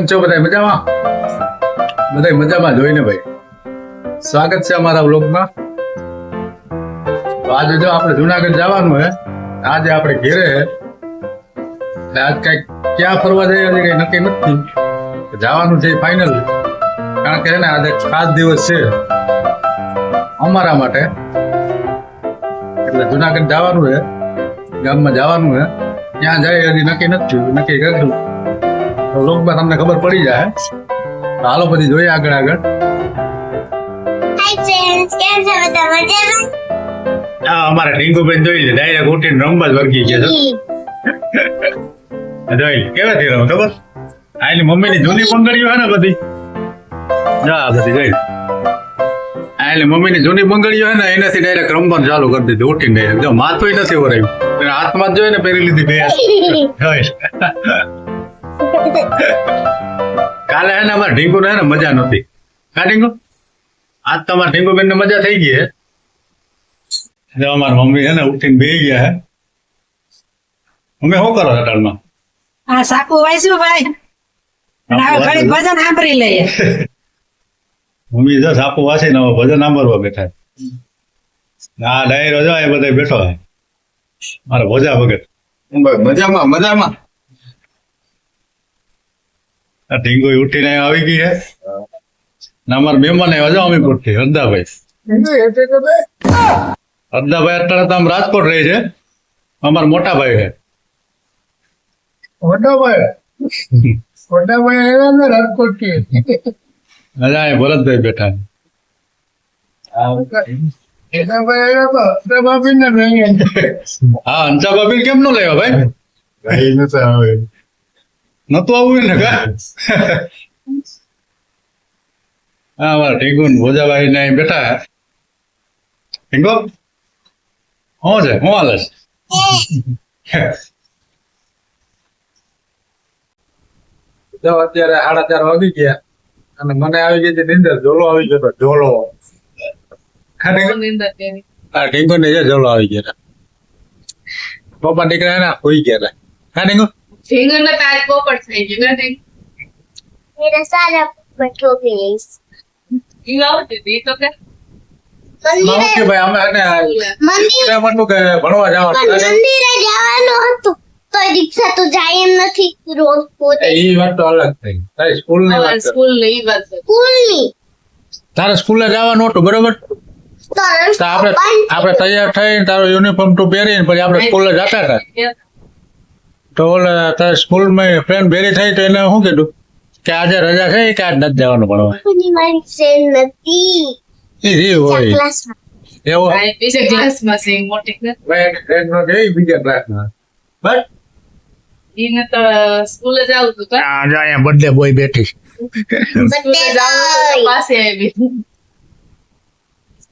કેમ છો બધા મજામાં? બધા મજામાં જોઈને ભાઈ? સ્વાગત છે અમારા વ્લોગમાં. તો આજે જો આપણે જુનાગઢ જવાનું હે, આજે આપણે ઘેરે આજ કંઈક ક્યાં ફરવા જઈએ હજી કઈ નક્કી નથી. જવાનું છે ફાઇનલ કારણ કે હે ને આજે ખાસ દિવસ છે અમારા માટે. એટલે જુનાગઢ જવાનું હે, ગામમાં જવાનું હે. ત્યાં જાય હજી નક્કી નથી. નક્કી કરશું તો લોકમાં તમને ખબર પડી જાય. હાલો પછી જોઈએ આગળ આગળ. હાય ફ્રેન્ડ્સ કેમ છો બધા મજામાં? આ અમારા ટીંકુબેન જોઈ છે ડાયરેક્ટ ઉઠીને રમવા જ વર્ગી ગયા છે. જોઈ કેવા થી રમે ખબર? આ એની મમ્મીની જૂની બંગડીઓ હે ને બધી. જા બધી જોઈ. એની મમ્મીની જૂની બંગડીઓ હે ને એનાથી ડાયરેક્ટ રમવાનું ચાલુ કરી દીધું ઉઠીને ડાયરેક્ટ જો માથું નથી ઓરાયું. હાથમાં જ જોઈને પહેરી લીધી બે. કાલે હે ને અમારે ઢીંગુ ને મજા નથી કા ઢીંગુ? આજ તો અમારે ઢીંગુ બેન ને મજા થઈ ગઈ હે. અમારા મમ્મી છે ને ઉઠીને બે ગયા હે. મમ્મી શું કરો હોટલમાં આ સાકુ વાંચ્યું ભાઈ? ઘડી ભજન સાંભળી લઈએ. મમ્મી જો સાપુ વાસી ને ભજન સાંભળવા બેઠા. આ ડાયરો જો એ બધા બેઠો હે. મારા ભોજા ભગત. મજામાં મજામાં. આ ઢીંગુ ઉઠીને આવી ગઈ હે. ને અમારા મહેમાન આવ્યા જો અમીપુરથી હરદાભાઈ હરદાભાઈ અત્યારે તો આમ રાજકોટ રહે છે. અમારા મોટા ભાઈ છે. મોટા ભાઈ આવ્યા ને રાજકોટથી અજા ભરતભાઈ બેઠા હા અંચા બાબી કેમ નો લેવા ભાઈ ભાઈ નતા આવે. નતું આવું ને કા? હા મારા ઢીંગુ ભોજાભાઈ ને બેઠા. ઢીંગો? હું છે? હું હાલે છે? જો અત્યારે સાડા ચાર વાગી ગયા અને મને આવી ગઈ છે નીંદર ઝોલો આવી ગયો તો ઝોલો. હા ઢીંગુ? ને ઝોલો આવી ગયા પપ્પા દીકરા એના હોઈ ગયા. હા ઢીંગુ? ઢીંગણને તાજ પોપટ થઈ ગયું ને મેરા સારા બચ્ચો પ્લીઝ ઢીંગ આવતી હતી તો કે. મામા ભાઈ અમે એને મંદિર એમ કે ભણવા જવાનું મંદિરે જવાનું હતું. તો રિક્ષા તો જાય એમ નથી. રોજ પોતે એ વાત તો અલગ થઈ. તારી સ્કૂલની વાત સ્કૂલની વાત છે. સ્કૂલની? તારે સ્કૂલે જવાનું હતું બરોબર? તો તો આપણે આપણે તૈયાર થઈને તારો યુનિફોર્મ તું પહેરીને પછી આપણે સ્કૂલે જતા હતા. તો ઓલે તારે સ્કૂલમાં ફ્રેન્ડ ભેરી થઈ તો એને શું કીધું? કે આજે રજા છે કે આજ નથી જવાનું ભણવા. મારી ફ્રેન્ડ નથી એ હોય. એવો. બીજા ક્લાસમાં છે મોટી ને ફ્રેન્ડ નો જઈ બીજા ક્લાસમાં બસ. ઈને તો સ્કૂલે જાવ તું કા આ જો અહીંયા બર્થડે બોય બેઠી. સ્કૂલે પાસે આવી.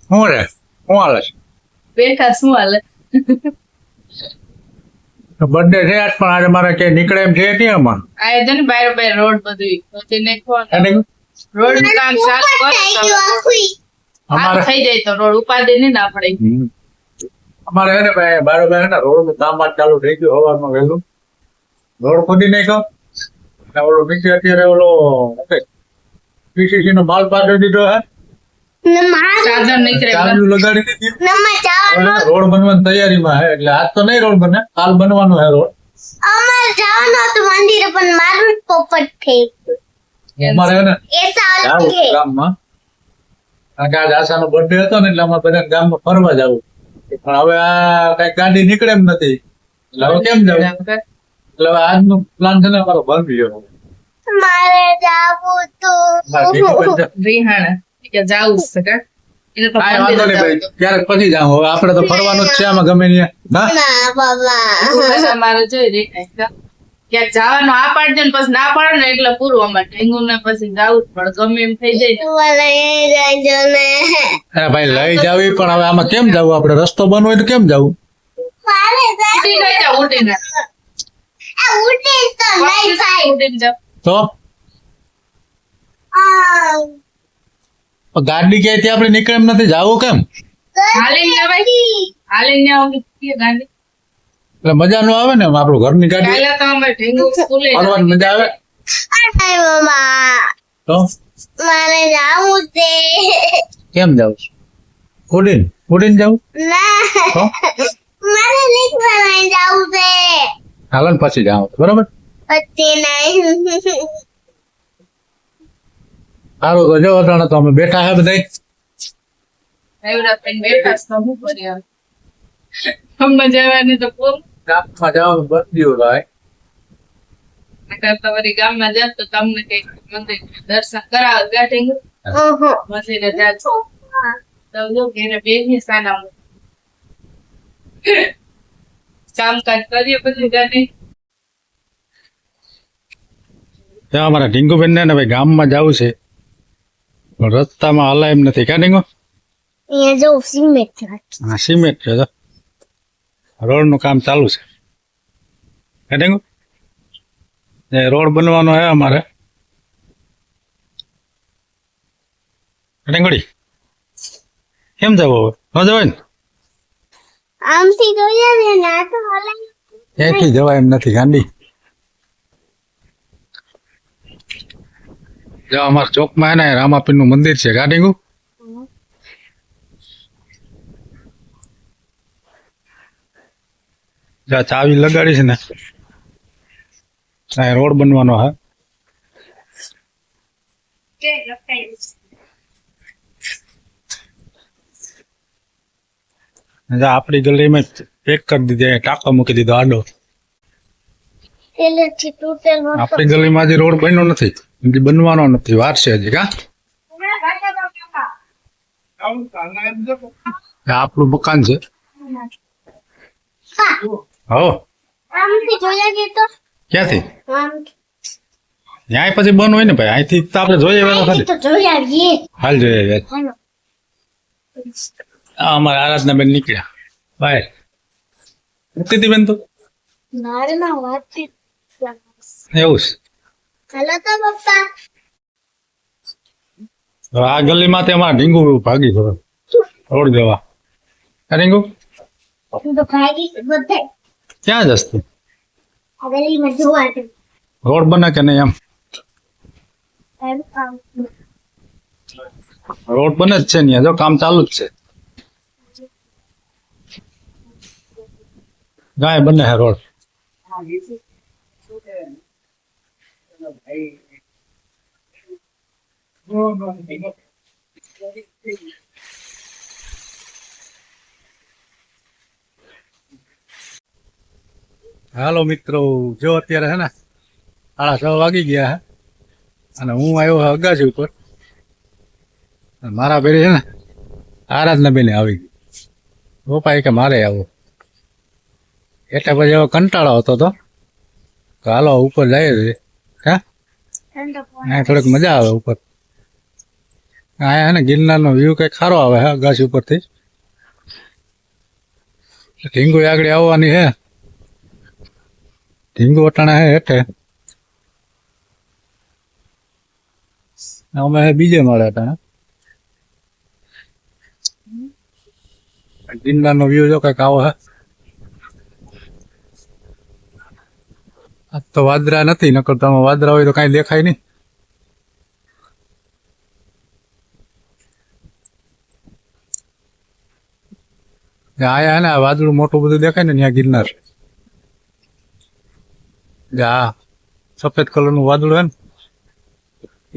શું રે? શું હાલે બેઠા શું હાલે? બર્થડે છે આજ પણ આજે મારે ક્યાંય નીકળે એમ છે નહીં આમાં. આ જો ને બાર બાર રોડ બધું પછી રોડ કામ કરો આખું અમારે થઈ જાય તો રોડ ઉપાડે નહીં ને આપણે. અમારે હે ને ભાઈ બારોબાર હે ને રોડ કામ જ ચાલુ થઈ ગયું હવામાં વહેલું. રોડ ખોદી નાખ્યો. અને ઓલો નીચે અત્યારે ઓલો પીસીસી નો માલ પાડી દીધો હે. રોડ બનવાની તૈયારીમાં હે એટલે આજ તો નહીં રોડ બને કાલ બનવાનો હે રોડ. અમારે જવાનું હતું મંદિરે પણ મારું પોપટ થઈ અમારે હે ને એ સાલ કે. ગામમાં. કારણ આજ આશાનો બર્થડે હતો ને એટલે અમારે બધા ગામમાં ફરવા જવું. પણ હવે આ કઈ ગાડી નીકળે એમ નથી. એટલે હવે કેમ જવું? એટલે હવે આજનો પ્લાન છે ને અમારો બંધ ગયો મારે જવું તો. રીહાણા. કે જાવું છે કા? એને તો કાંઈ વાંધો નહીં ભાઈ મંદિરે ક્યારેક પછી જાવ હવે. આપણે તો ફરવાનું જ છે આમાં ગમે ત્યાં. ના? ના બાબા. જાવું. મારે જોઈ ક્યાંક જવાનું આ પાડજો ને પછી ના પાડે ને એટલે પૂરું અમારે ઢેંગુ ને પછી જવું જ પડે. ગમે એમ થઈ જાય મને એ જજો ને. અરે ભાઈ લઈ જાવી પણ હવે આમાં કેમ જવું? આપણે રસ્તો બનવો હોય તો કેમ જવું? તો નહીં થાય ઉઠીને જાવ તો આ ગાડી ક્યાંયથી આપણે નીકળે એમ નથી. જાવું કેમ? એટલે મજા નો આવે ને આપણું ઘરની ગાડી? ફરવાની મજા આવે? તો? મારે જાવું છે. કેમ જાવ ઉડીને? ઉડીને જાવું? ના. મારે રિક્ષા જાવું છે. હાલો ને પછી જાવ બરોબર? નહીં. સારું તો જો અટાણે તો અમે બેઠા હે બધા? મજા આવવાની તો પૂરું ગામમાં જવાનું બદલ્યું ભાઈ. નકર ગામમાં જાત તો તમને મંદિર દર્શન કરાવે ગાંઠી મંદિરે જાત. તો જો ઘેરે બેસી સાના કામકાજ કરીએ પછી ગાડી ત્યાં અમારા ઢીંગુબેન ને ભાઈ ગામમાં જવું છે. પણ રસ્તામાં હલાય એમ નથી. કાઢી ગો અહીંયા જો સિમેન્ટ હા સિમેન્ટ છે રોડનું કામ ચાલુ છે. ક્યાં ઢીંગુ એ રોડ બનવાનો હે અમારે. ઢીંગુડી કેમ જવું હવે? ન જવાય ને? આમથી જોઈએ ને ના તો હલાય ત્યાંથી જવાય એમ નથી ગાંડી. જો અમારા ચોકમાં ને રામાપીરનું મંદિર છે. ગાડીગુ જા ચાવી લગાડી છે ને. ત્યાં રોડ બનવાનો હે. જા આપણી ગલીમાં પેક કરી દીધી ટાંકો મૂકી દીધો આડો. આપણી ગલીમાં હજી રોડ બન્યો નથી. હજી બનવાનો નથી વાર છે હજી કા? આપણું મકાન છે. હો. ક્યાંથી? પછી બંધ હોય ને ભાઈ અહીંથી તો આપણે ખાલી. જોઈ હાલ. આ અમારા આરાધના બેન નીકળ્યા. બહાર ઉઠતી હતી બેન તો? એવું છે. હાલો તો પપ્પા હવે આ ગલીમાં તે અમારા ઢીંગુ ભાગી ગયો. રોડ જવા આ ઢીંગુ હું તો ભાગી બધા ક્યાં જશ તું? આ ગલીમાં જોવા દે રોડ બને કે નહીં એમ? એમ આમ. રોડ બને જ છે ને જો કામ ચાલુ જ છે. ગાય બને હે રોડ. હાલો મિત્રો, જો અત્યારે હે ને, સાડા છ વાગી ગયા હે, અને હું આવ્યો અગાસી ઉપર. મારા બેરી છે ને, આરાધના બેને આવી ગઈ. પપ્પા કે મારે આવો. એટલે પછી હવે કંટાળો હતો. તો હાલો ઉપર જઈએ છે અહીંયા થોડીક મજા આવે ઉપર. અહીંયા હે ને ગિરનારનો વ્યૂ કંઈક ખારો આવે હે અગાસી ઉપરથી. ઢીંગુ આગળ આવવાની હે. ઢીંગુ વટાણા હે હેઠે. અમે હે બીજે હતા ગિરનાર ગિરનારનો વ્યૂ જો કંઈક આવો હે. આજ તો વાદરા નથી, નકર તો આમાં વાદરા હોય તો કાંઈ દેખાય નહીં. આયા ને, આ વાદળું મોટું બધું દેખાય ને, ત્યાં ગિરનાર. આ સફેદ કલરનું વાદળું હે ને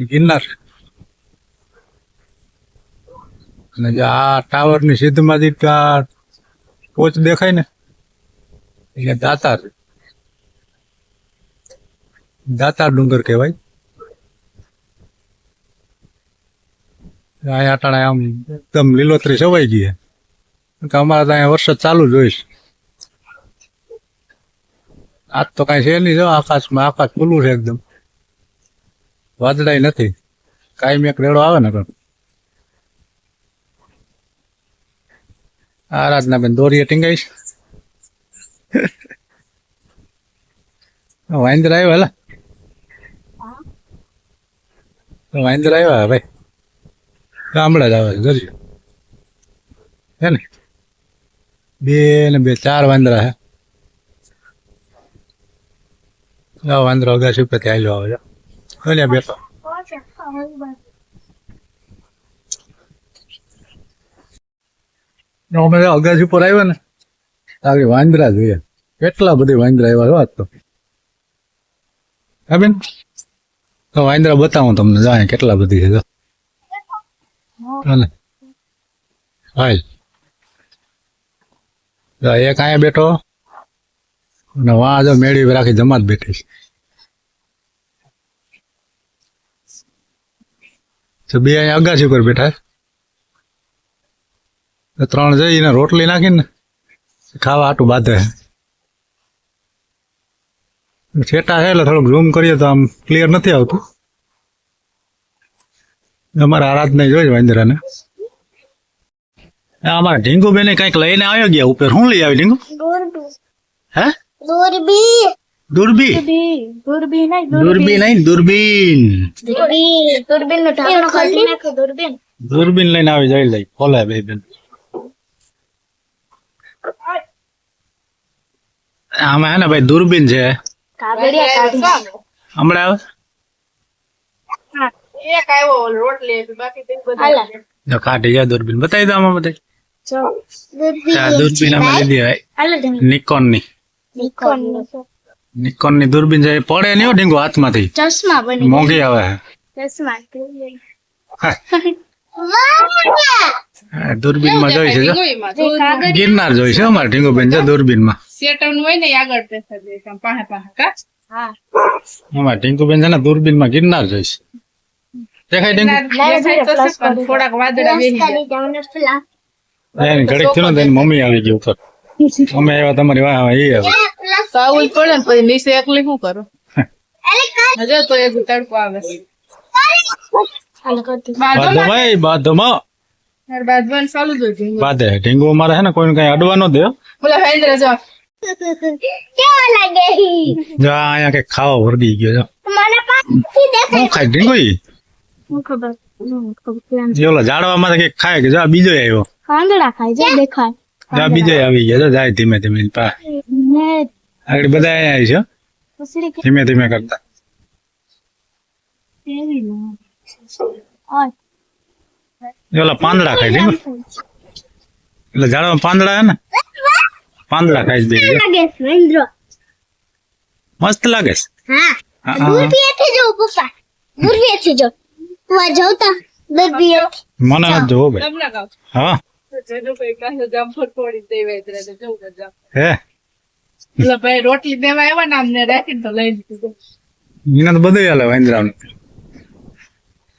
ગિરનાર. અને જે આ ટાવરની સીધમાં જે આ ટોચ દેખાય ને, એ દાતાર. દાતાર ડુંગર કહેવાય. અહીંયા અટાણે આમ એકદમ લીલોતરી છવાઈ ગઈ કે અમારે તો અહીંયા વરસાદ ચાલુ જ હોય આજ તો કઈ છે નહીં જો, આકાશમાં આકાશ ખુલ્લું છે એકદમ. વાદળાય નથી. કાયમ એક રેડો આવે ને પણ આરાધના બેન દોરીએ ટીંગાઈશ વાંદરા આવ્યો હેલા વાંદર આવ્યા, ભાઈ. ગામડા જ આવે છે હે ને? બે ને બે, ચાર વાંદરા હે આ વાંદરો અગાસી ઉપર ચાલ્યો આવે છે. ઓલ્યા બેઠો. અમે અગાસી ઉપર આવ્યા ને. આગળ વાંદરા જોઈએ કેટલા બધી વાંદરા આવ્યા વાત તો. હા, બેન? તો વાંદરા બતાવું તમને જાય કેટલા બધી છે. હાલે. એક અહીંયા બેઠો. અને વાં જો મેળવી રાખી જમા જ બેઠી છે. બે અહીંયા અગાસી ઉપર બેઠા છે. ત્રણ જઈને રોટલી નાખીને ખાવા આટું બાંધે છેટા છે એટલે થોડુંક ઝૂમ કરીએ તો આમ ક્લિયર નથી આવતું. અમારા આરાધના જોઈ વાંદરાને આ અમારા ઢીંગુ બેને કંઈક લઈને આવ્યો ગયા ઉપર. શું લઈ આવી ઢીંગુ? હે? દૂરબી. દૂરબી? દૂરબી. દૂરબીન નહીં દૂરબીન. દૂરબીનનું ઢાંકણું ખોલી. નાખો દૂરબીન. દૂરબીન લઈને આવી જઈ લઈ. ખોલે બે બેન. આમાં હે ને ભાઈ દૂરબીન છે. કાગળિયા કાઢી હમણાં આવે. એક આવ્યો રોટલી બાકી તો બધા કાઢી જાય દૂરબીન. બતાવી દો આમાં બધા. દૂરબીન આમાં લીધી નિકોનની નિકોન નિકોનની દૂરબીન જાય પડે નહીં હો ઢીંગો હાથમાંથી. ચશ્મા બની મોંઘી આવે. ચશ્મા હા, દૂરબીનમાં જોઈ છે ગિરનાર જોઈ છે અમારે ઢીંગો બેન છે દૂરબીનમાં સેટન હોય ને આગળ બેસા દે આમ પાહે પાહે કા? હા. અમારે ઢીંગુ છે ને દૂરબીન ગિરનાર જોઈ દેખાય ઢીંગુ દેખાય તો છે, પણ થોડાક વાદળા બેસી જાય. કરી જાઉં ને પેલા એની ઘડીક થયું ને મમ્મી આવી ગઈ ઉપર. અમે આવ્યા તમારી વાહ એ આવી તો આવું પડે ને પછી નીચે એકલી શું કરું? હજુ તો એક તડકો આવે. ચાલુ જ હોય ઢીંગો. બાધે ઢીંગુ અમારે છે ને કોઈને કઈ અડવા નો દે. જો કેવા લાગે જા અહીંયા કે ખાવા વર્ગી ગયો જો મને પાછી દેખાય હું ખાઈ ગઈ ગઈ હું ખબર ઓલા ઝાડવામાં કંઈક ખાય કે જા બીજો આવ્યો કાંદડા ખાય છે દેખાય જા બીજો આવી ગયો જાય ધીમે ધીમે પા આગળ બધા અહીંયા આવી છે કે ધીમે ધીમે કરતા ઓલા પાંદડા ખાય ઢીંગુ એટલે ઝાડમાં પાંદડા હે ને પાંદડા ખાઈ સુરેન્દ્ર મસ્ત લાગે છે હા. દૂરબીએથી જો પપ્પા. દૂરબીએથી જો વા જોતા દૂરબીએથી મને ન જોવો ભાઈ. તમને કહું હા. જ રોટલી દેવા આવ્યા ને અમને રાખીને તો લઈ લીધું એને તો બધું હાલે વાંદરાનું.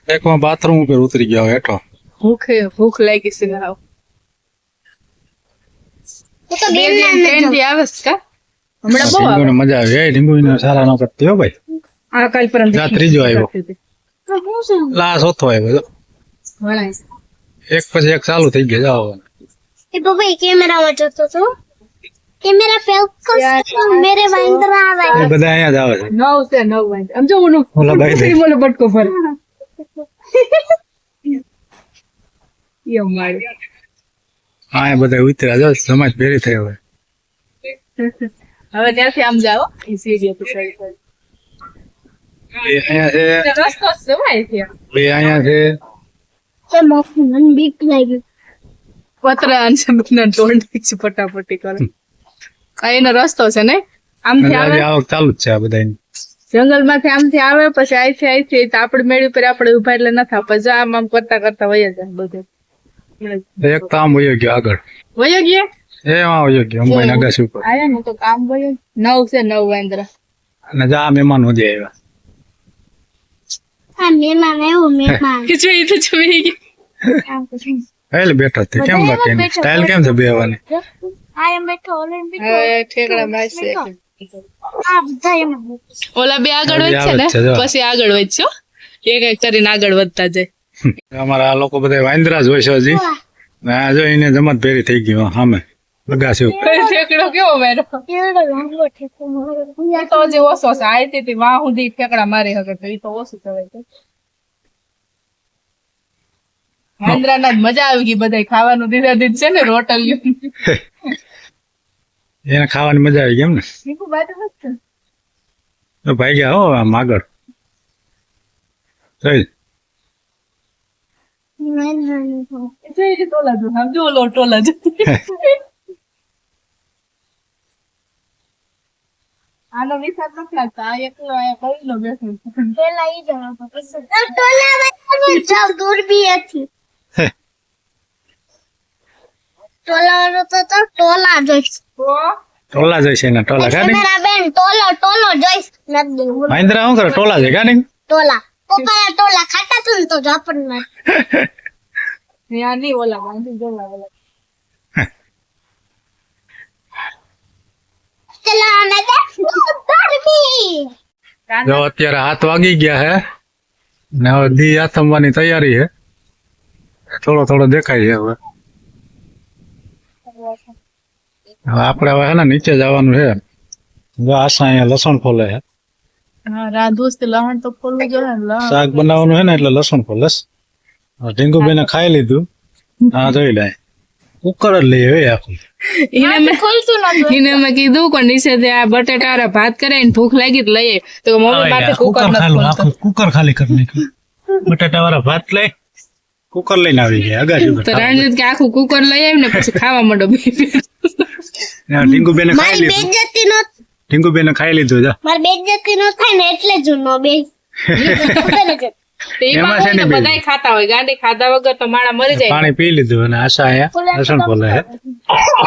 એકમાં બાથરૂમ ઉપર ઉતરી ગયો હેઠો. ભૂખ ભૂખ લાગી છે હાવ. તો તો બેન ના આવસ કા હમણા બહુ આવે મજા આવી એ લીંબુ નો સારા નો કરતી હો ભાઈ આ કાલ પરમ જા ત્રીજો આવ્યો લા ચોથો આવ્યો એક પછી એક ચાલુ થઈ ગયા જાઓ એ બાબા કેમેરામાં જોતો તો કેમેરા ફેકસ મેરે વાંદર આવે બધા અહીંયા જ આવે છે નવ છે નવ વાંદર સમજો ઓનો ઓલા ભાઈ બોલો બટકો ભર યો મારી હા એ બધા ઉતર્યા. જો સમાજ ભેરી થયો હવે. ત્યાંથી આમ જાઓ. એ સીડીઓ પર ચડી અને ફટાફટી કરે. એનો રસ્તો છે ને? આમથી આવે? આવક જંગલમાંથી આમથી આવે પછી આઈથી આઈથી આપણે મેળી પર આપણે ઊભા એટલે ન થાય પછી આમ આમ કરતા કરતા વયા જાય બધું. એક કામ વયો ગયો આગળ. વયો ગયો? એ હા વયો ગયો અંબાઈ અગાસી ઉપર. આયા ને તો કામ વયો નવ છે નવ વાંદર. અને જા મહેમાન હોજે આવ્યા. હા મહેમાન એવું મહેમાન. કે જોઈ તો જોઈ ગઈ એટલે બેઠા તે કેમ બાકી સ્ટાઇલ કેમ છે બેવાની આ એમ બેઠો ઓલેન બેઠો. ઠેકડા માસ છે આ બધા એમ. ઓલા બે આગળ વધશે ને? પછી આગળ વધશે એક એક કરીને આગળ વધતા જાય. અમારા આ લોકો બધા વાંદરા જ હોય છે હજી. આ જો એને જમત ભેરી થઈ ગયો સામે. લગાશે ઠેકડો કેવો મારો? એવડો લાંબો ઠેકો મારો. એ તો જે ઓછો છે. આ તે વાહ સુધી ઠેકડા મારી શકે તો એ તો ઓછું કહેવાય છે વાંદરાના જ મજા આવી ગઈ બધાય ખાવાનું. દીધા દીધ છે ને રોટલિયું એને ખાવાની મજા આવી ગઈ એમ ને? ભાઈ ગયા હો લે ટોલા જો ટોલા આનો વિચાર નથી લાગતો આ એકલો અહીંયા કઈલો બેઠો પેલા ઈ જણા તો હતી ટોલા જોઈશ ટોલા જોઈશે એના ટોલા બેન ટોલો ટોલો જોઈશ નથી વાંદરા શું કરે ટોલા છે કાઢી ટોલા ટોલા ખાતા તું તો નહીં ઓલા ઓલા જો અત્યારે હાથ વાગી ગયા હે. ને હવે દી આથમવાની તૈયારી હે. થોડો થોડો દેખાય છે હવે. હવે આપણે હવે હે ને નીચે જવાનું છે જો આશા અહીંયા લસણ ફોલે છે હા. લહણ તો ખોલવું જોઈએ ને શાક બનાવવાનું હે ને એટલે લસણ ફોલસ ઢીંગુબેને ખાઈ લીધું. હા જોઈ લે. કુકર જ લઈએ હવે આખું. એને કીધું કે નીચે આ બટેટા ભાત કરે ને ભૂખ લાગી લઈએ. તો મમ્મી માટે કુકર નથી કુકર ખાલી કરી નાખ્યું. બટાટા વાળા ભાત લઈ કુકર લઈને આવી ગયા અગાડી તો રણજીત કે આખું કુકર લઈ આવી ને પછી ખાવા માંડો ખાઈ લીધું. બેજતી બેન ખાઈ લીધું જા. બે જતી નો થાય ને એટલે જ નો બે. એમાં છે ને. બધાય ખાતા હોય ગાંડી ખાધા વગર તો માણા મરી જાય. પાણી પી લીધું અને આશા ફોલે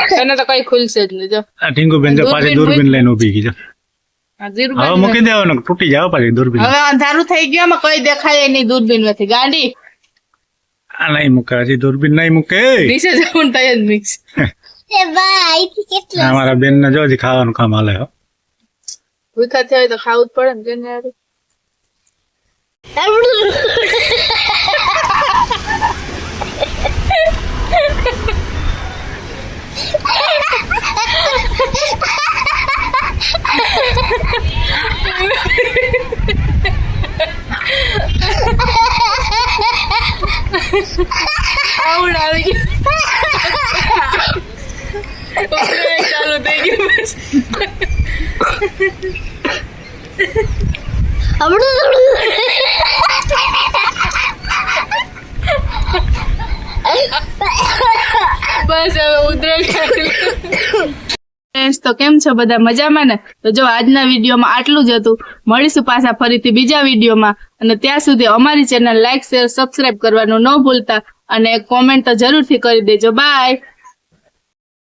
છે એને તો કઈ ખુલશે જ નહીં જો. આ ઢીંગુબેન જો પાછી દૂરબીન લઈને ઊભી ગઈ જો. હવે મૂકી દેવાનું તૂટી જાવ પાછી દૂરબીન. હવે અંધારું થઈ ગયું એમાં કઈ દેખાય નહીં દૂરબીનમાંથી ગાંડી. આ નહીં મૂકે હજી દૂરબીન નહીં મૂકે. નીચે જવું થાય જ મિક્સ એ ભાઈ કેટલું મારા બેન ને જો હજી ખાવાનું કામ હાલે હો. ભૂખા થયા હોય તો ખાવું જ પડે ને કેને યાર. આવડ આવી ગયું ઉતરાયણ ચાલુ થઈ ગયું બસ. તો કેમ છો બધા? મજામાં ને? તો જો આજના વિડીયોમાં આટલું જ હતું. મળીશું પાછા ફરીથી બીજા વિડીયોમાં. અને ત્યાં સુધી અમારી ચેનલ લાઈક શેર સબસ્ક્રાઈબ કરવાનું ન ભૂલતા. અને કોમેન્ટ તો જરૂરથી કરી દેજો. બાય